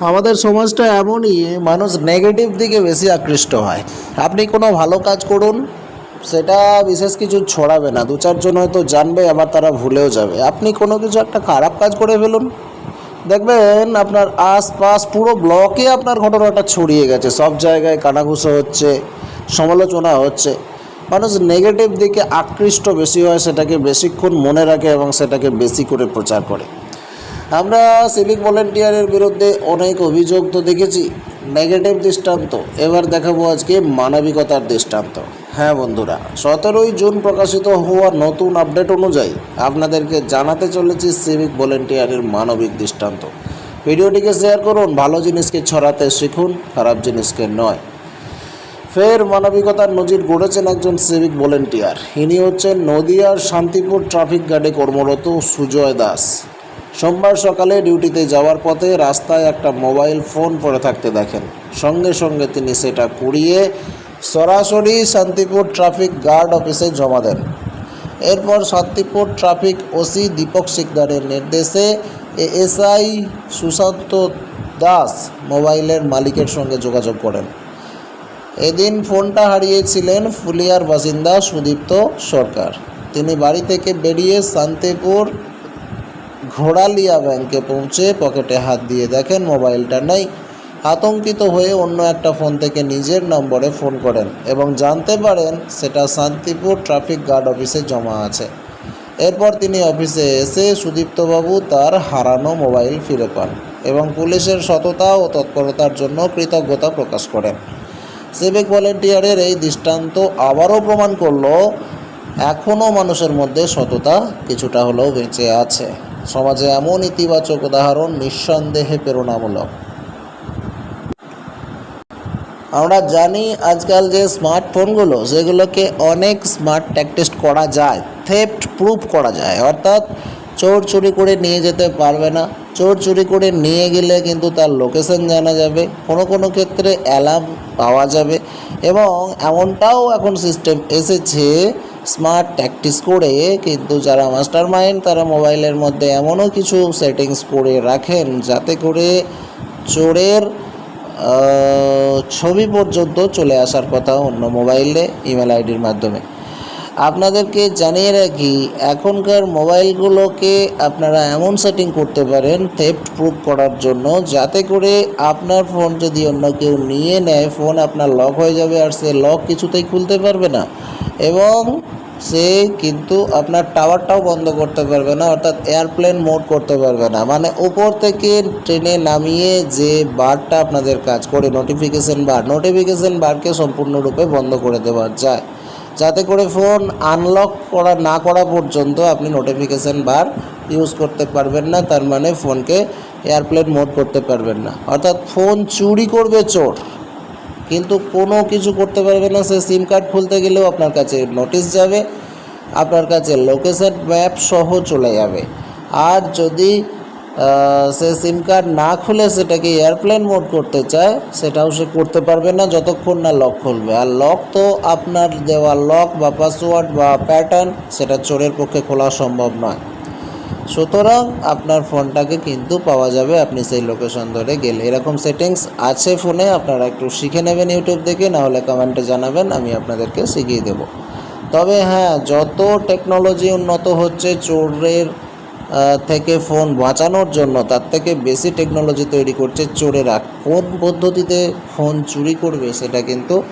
আমাদের সমাজটা এমনই, মানুষ নেগেটিভ দিকে বেশি আকৃষ্ট হয়। আপনি কোনো ভালো কাজ করুন, সেটা বিশেষ কিছু ছড়াবে না। দু চারজন হয়তো জানবে, আবার তারা ভুলেও যাবে। আপনি কোনো কিছু একটা খারাপ কাজ করে ফেলুন। দেখবেন আপনার আশপাশ পুরো ব্লকে আপনার ঘটনাটা ছড়িয়ে গেছে। সব জায়গায় কানাঘুষো হচ্ছে, সমালোচনা হচ্ছে। মানুষ নেগেটিভ দিকে আকৃষ্ট বেশি হয়, সেটাকে বেশিক্ষণ মনে রাখে এবং সেটাকে বেশি করে প্রচার করে। আমরা সিভিক ভলেন্টিয়ারের বিরুদ্ধে অনেক অভিযোগ তো দেখেছি। নেগেটিভ দৃষ্টান্ত। এবার দেখাবো আজকে মানবিকতার দৃষ্টান্ত। হ্যাঁ বন্ধুরা, সতেরোই জুন প্রকাশিত হওয়া নতুন আপডেট অনুযায়ী আপনাদেরকে জানাতে চলেছি সিভিক ভলেন্টিয়ারের মানবিক দৃষ্টান্ত। ভিডিওটিকে শেয়ার করুন, ভালো জিনিসকে ছড়াতে শিখুন, খারাপ জিনিসকে নয়। ফের মানবিকতার নজির গড়েছেন একজন সিভিক ভলেন্টিয়ার ইনি হচ্ছেন নদিয়ার শান্তিপুর ট্রাফিক গার্ডে কর্মরত সুজয় দাস। সোমবার সকালে ডিউটিতে যাওয়ার পথে রাস্তায় একটা মোবাইল ফোন পড়ে থাকতে দেখেন। সঙ্গে সঙ্গে তিনি সেটা কুড়িয়ে সরাসরি শান্তিপুর ট্রাফিক গার্ড অফিসে জমা দেন। এরপর শান্তিপুর ট্রাফিক ওসি দীপক সিকদারের নির্দেশে এএসআই সুশান্ত দাস মোবাইলের মালিকের সঙ্গে যোগাযোগ করেন। এদিন ফোনটা হারিয়েছিলেন ফুলিয়ার বাসিন্দা সুদীপ্ত সরকার। তিনি বাড়ি থেকে বেরিয়ে শান্তিপুর ঘোড়ালিয়া ব্যাংকে পৌঁছে পকেটে হাত দিয়ে দেখেন মোবাইলটা নেই। আতঙ্কিত হয়ে অন্য একটা ফোন থেকে নিজের নম্বরে ফোন করেন এবং জানতে পারেন সেটা শান্তিপুর ট্রাফিক গার্ড অফিসে জমা আছে। এরপর তিনি অফিসে এসে সুদীপ্তবাবু তার হারানো মোবাইল ফিরে পান এবং পুলিশের সততা ও তৎপরতার জন্য কৃতজ্ঞতা প্রকাশ করেন। সিভিক ভলেন্টিয়ারের এই দৃষ্টান্ত আবারও প্রমাণ করল এখনও মানুষের মধ্যে সততা কিছুটা হলেও বেঁচে আছে। সমাজে এমন ইতিবাচক উদাহরণ নিঃসন্দেহে প্রেরণামূলক। আমরা জানি আজকাল যে স্মার্টফোনগুলো সেগুলোকে অনেক স্মার্ট ট্যাকটেস্ট করা যায় থেফট প্রুফ করা যায়, অর্থাৎ চোর চুরি করে নিয়ে যেতে পারবে না। চোর চুরি করে নিয়ে গেলে কিন্তু তার লোকেশন জানা যাবে, কোনো কোনো ক্ষেত্রে অ্যালার্ম পাওয়া যাবে এবং এমনটাও এখন সিস্টেম এসেছে স্মার্ট ট্যাকটিস করে, কিন্তু যারা মাস্টার মাইন্ড তারা মোবাইলের মধ্যে এমনও কিছু সেটিংস করে রাখেন যাতে করে চোরের ছবি পর্যন্ত চলে আসার কথা অন্য মোবাইলে ইমেল আইডির মাধ্যমে। আপনাদেরকে জানিয়ে রাখি, এখনকার মোবাইলগুলোকে আপনারা এমন সেটিং করতে পারেন থেফট প্রুফ করার জন্য, যাতে করে আপনার ফোন যদি অন্য কেউ নিয়ে নেয় ফোন আপনার লক হয়ে যাবে আর সে লক কিছুতেই খুলতে পারবে না। এবং সে কিন্তু আপনার টাওয়ারটাও বন্ধ করতে পারবে না, অর্থাৎ এয়ারপ্লেন মোড করতে পারবে না। মানে উপর থেকে ট্রেনে নামিয়ে যে বারটা আপনাদের কাজ করে নোটিফিকেশন বার নোটিফিকেশন বারকে সম্পূর্ণরূপে বন্ধ করে দেওয়া যায়। যাতে করে ফোন আনলক করা না করা পর্যন্ত আপনি নোটিফিকেশন বার ইউজ করতে পারবেন না, তার মানে ফোনকে এয়ারপ্লেন মোড করতে পারবেন না। অর্থাৎ ফোন চুরি করবে চোর, কিন্তু কোনো কিছু করতে পারবে না, সে সিম কার্ড খুলতে গেলেও আপনার কাছে নোটিশ যাবে, আপনার কাছে লোকেশন ম্যাপ সহ চলে যাবে। আর যদি সে সিম কার্ড না খুলে সেটাকে এয়ারপ্লেন মোড করতে চায়, সেটাও সে করতে পারবে না যতক্ষণ না লক খুলবে। আর লক তো আপনার দেওয়া লক বা পাসওয়ার্ড বা প্যাটার্ন সেটা চোরের পক্ষে খোলা সম্ভব নয়। সুতরাং আপনার ফোনটাকে কিন্তু পাওয়া যাবে আপনি সেই লোকেশন ধরে গেলে। এরকম সেটিংস আছে ফোনে, আপনারা একটু শিখে নেবেন ইউটিউব দেখে নাহলে কমেন্টে জানাবেন, আমি আপনাদেরকে শিখিয়ে দেব। তবে হ্যাঁ যত টেকনোলজি উন্নত হচ্ছে, চোরের থেকে ফোন বাঁচানোর জন্য তার থেকে বেশি টেকনোলজি তৈরি করছে চোরেরা। কোন পদ্ধতিতে ফোন চুরি করবে সেটা কিন্তু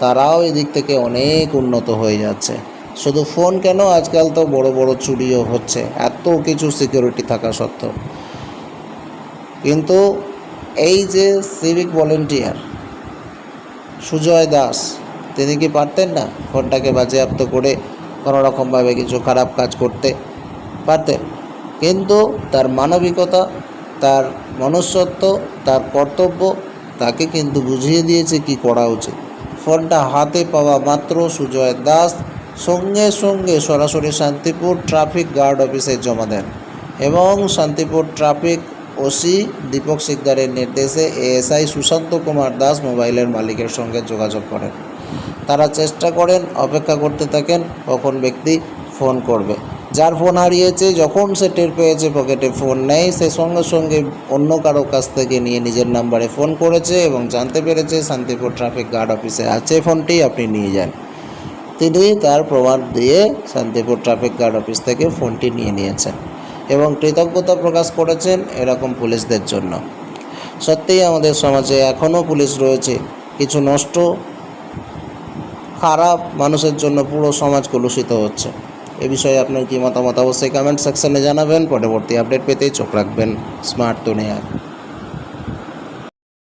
তারাও এদিক থেকে অনেক উন্নত হয়ে যাচ্ছে। শুধু ফোন কেন? আজকাল তো বড় বড় চুরিও হচ্ছে। এত কিছু সিকিউরিটি থাকা সত্ত্বেও। কিন্তু এই যে সিভিক ভলেন্টিয়ার সুজয় দাস, তিনি কি পারতেন না ফোনটাকে বাজেয়াপ্ত করে কোনো রকমভাবে কিছু খারাপ কাজ করতে? পারতেন। কিন্তু তার মানবিকতা, তার মনুষ্যত্ব, তার কর্তব্য তাকে কিন্তু বুঝিয়ে দিয়েছে কি করা উচিত। ফোনটা হাতে পাওয়া মাত্র সুজয় দাস সঙ্গে সঙ্গে সরাসরি শান্তিপুর ট্রাফিক গার্ড অফিসে জমা দেন এবং শান্তিপুর ট্রাফিক ওসি দীপক সিকদারের নির্দেশে এএসআই সুশান্ত কুমার দাস মোবাইলের মালিকের সঙ্গে যোগাযোগ করেন। তারা চেষ্টা করেন, অপেক্ষা করতে থাকেন, কখন ব্যক্তি ফোন করবে। যার ফোন হারিয়েছে, যখন সে টের পেয়েছে পকেটে ফোন নেই, সে সঙ্গে সঙ্গে অন্য কারও কাছ থেকে নিয়ে নিজের নাম্বারে ফোন করেছে এবং জানতে পেরেছে শান্তিপুর ট্রাফিক গার্ড অফিসে আছে ফোনটি আপনি নিয়ে যান। তিনি তার প্রমাণ দিয়ে শান্তিপুর ট্রাফিক গার্ড অফিস থেকে ফোনটি নিয়ে নিয়েছেন এবং কৃতজ্ঞতা প্রকাশ করেছেন এরকম পুলিশদের জন্য। সত্যিই আমাদের সমাজে এখনও পুলিশ রয়েছে, কিছু নষ্ট, খারাপ মানুষের জন্য পুরো সমাজ কলুষিত হচ্ছে। এ বিষয়ে আপনার কি মতামত? অবশ্যই কমেন্ট সেকশনে জানাবেন। পরবর্তী আপডেট পেতে চোখ রাখবেন। স্মার্ট দুনিয়ায়